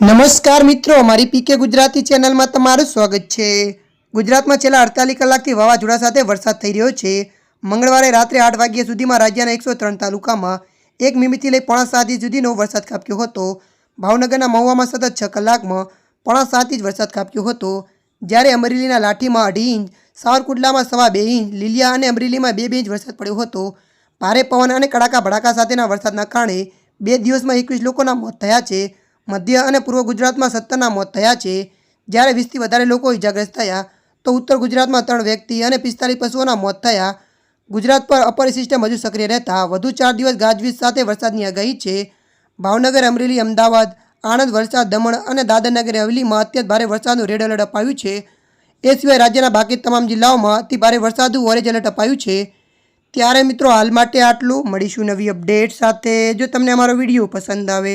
નમસ્કાર મિત્રો મારી પીકે ગુજરાતી ચેનલમાં તમારું સ્વાગત છે. ગુજરાતમાં છેલ્લા અડતાલીસ કલાકથી વાવાઝોડા સાથે વરસાદ થઈ રહ્યો છે. મંગળવારે રાત્રે આઠ વાગ્યા સુધીમાં રાજ્યના એકસો ત્રણ તાલુકામાં એક મીમીથી લઈ પોણા સાત સુધીનો વરસાદ કાપ્યો હતો. ભાવનગરના મહુવામાં સતત છ કલાકમાં પોણા સાત ઇંચ વરસાદ કાપ્યો હતો. જ્યારે અમરેલીના લાઠીમાં અઢી ઇંચ, સાવરકુંડલામાં સવા બે ઇંચ, લીલિયા અને અમરેલીમાં બે બે ઇંચ વરસાદ પડ્યો હતો. ભારે પવન અને કડાકા ભડાકા સાથેના વરસાદના કારણે બે દિવસમાં એકવીસ લોકોના મોત થયા છે. મધ્ય અને પૂર્વ ગુજરાતમાં સત્તરના મોત થયા છે. જ્યારે વીસથી વધારે લોકો ઇજાગ્રસ્ત થયા, તો ઉત્તર ગુજરાતમાં ત્રણ વ્યક્તિ અને પિસ્તાલીસ પશુઓના મોત થયા. ગુજરાત પર અપર સિસ્ટમ હજુ સક્રિય રહેતા, વધુ ચાર દિવસ ગાજવીજ સાથે વરસાદની આગાહી છે. ભાવનગર, અમરેલી, અમદાવાદ, આણંદ, વલસાડ, દમણ અને દાદરનગર હવેલીમાં અત્યંત ભારે વરસાદનું રેડ એલર્ટ અપાયું છે. એ સિવાય રાજ્યના બાકી તમામ જિલ્લાઓમાં અતિ ભારે વરસાદનું ઓરેન્જ એલર્ટ અપાયું છે. ત્યારે મિત્રો, હાલ માટે આટલું. મળીશું નવી અપડેટ સાથે. જો તમને અમારો વીડિયો પસંદ આવે